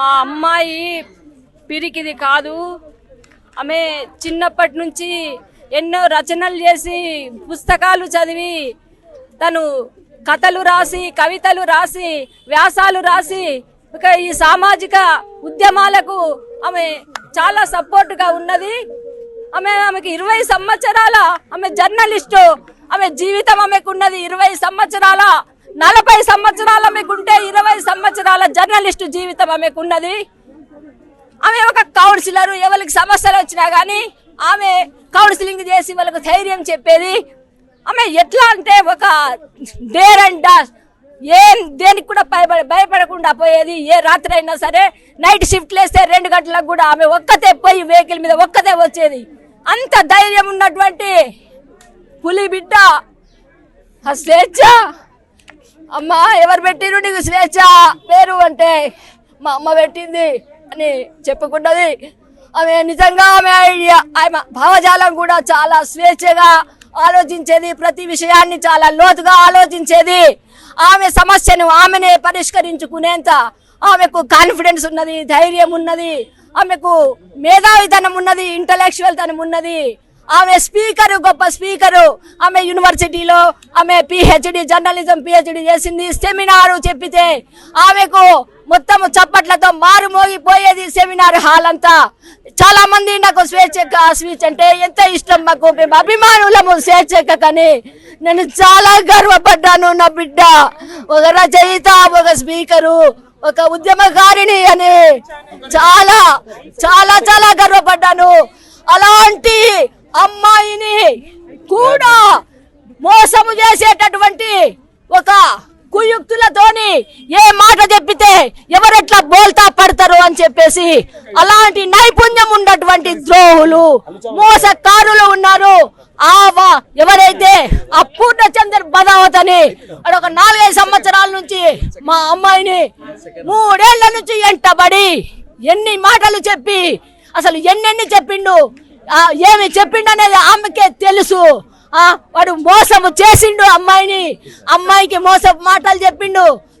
మా అమ్మాయి పిరికిది కాదు. ఆమె చిన్నప్పటి నుంచి ఎన్నో రచనలు చేసి పుస్తకాలు చదివి తను కథలు రాసి కవితలు రాసి వ్యాసాలు రాసి ఇక ఈ సామాజిక ఉద్యమాలకు ఆమె చాలా సపోర్ట్గా ఉన్నది. ఆమె ఆమెకి ఇరవై సంవత్సరాల ఆమె జర్నలిస్టు ఆమె జీవితం ఆమెకున్నది ఇరవై సంవత్సరాల నలభై సంవత్సరాలు ఆమెకుంటే ఇరవై సంవత్సరాల జర్నలిస్టు జీవితం ఆమెకు ఉన్నది. ఆమె ఒక కౌన్సిలర్ ఎవరికి సమస్యలు వచ్చినా కానీ ఆమె కౌన్సిలింగ్ చేసి వాళ్ళకు ధైర్యం చెప్పేది. ఆమె ఎట్లా అంటే ఒక డేర్ అండ్ డాష్ ఏం దేనికి కూడా భయపడ భయపడకుండా పోయేది. ఏ రాత్రి అయినా సరే నైట్ షిఫ్ట్ లేస్తే రెండు గంటలకు కూడా ఆమె ఒక్కతే పోయి వెహికల్ మీద ఒక్కతే వచ్చేది. అంత ధైర్యం ఉన్నటువంటి పులి బిడ్డ స్వేచ్ఛ! అమ్మ ఎవరు పెట్టిరు నీకు స్వేచ్ఛ? పేరు అంటే మా అమ్మ పెట్టింది అని చెప్పుకున్నది ఆమె నిజంగా ఆమె ఐడియా. ఆమె భావజాలం కూడా చాలా స్వేచ్ఛగా ఆలోచించేది ప్రతి విషయాన్ని చాలా లోతుగా ఆలోచించేది. ఆమె సమస్యను ఆమెనే పరిష్కరించుకునేంత ఆమెకు కాన్ఫిడెన్స్ ఉన్నది ధైర్యం ఉన్నది ఆమెకు మేధావితనం ఉన్నది ఇంటలెక్చువల్ తనం ఉన్నది. ఆమె స్పీకరు గొప్ప స్పీకరు. ఆమె యూనివర్సిటీలో ఆమె పిహెచ్డి జర్నలిజం పిహెచ్డి చేసింది సెమినారు చెప్పితే ఆమెకు మొత్తం చప్పట్లతో మారు మోగిపోయేది సెమినార్ హాల్ అంతా. చాలా మంది నాకు స్వేచ్ఛ స్పీచ్ అంటే ఎంత ఇష్టం మాకు మేము అభిమానులము స్వేచ్ఛ కానీ నేను చాలా గర్వపడ్డాను నా బిడ్డ. ఒక రచయిత ఒక స్పీకరు ఒక ఉద్యమకారిణి అని చాలా చాలా చాలా గర్వపడ్డాను. అలాంటి అమ్మాయిని కూడా మోసము చేసేటటువంటి ఒక కుయుక్తులతోని ఏ మాట చెప్పితే ఎవరెట్లా బోల్తా పడతారు అని చెప్పేసి అలాంటి నైపుణ్యం ఉన్నటువంటి ద్రోహులు మోసకారులు ఉన్నారు. ఆవా ఎవరైతే ఆ పూర్ణచంద్ర బదావత్ అని ఒక నాలుగైదు సంవత్సరాల నుంచి మా అమ్మాయిని మూడేళ్ళ నుంచి ఎంటబడి ఎన్ని మాటలు చెప్పి అసలు ఎన్నెన్ని చెప్పిండు? ఏమి చెప్పిండు అనేది ఆమెకే తెలుసు. వాడు మోసము చేసిండు అమ్మాయిని. అమ్మాయికి మోసపు మాటలు చెప్పిండు.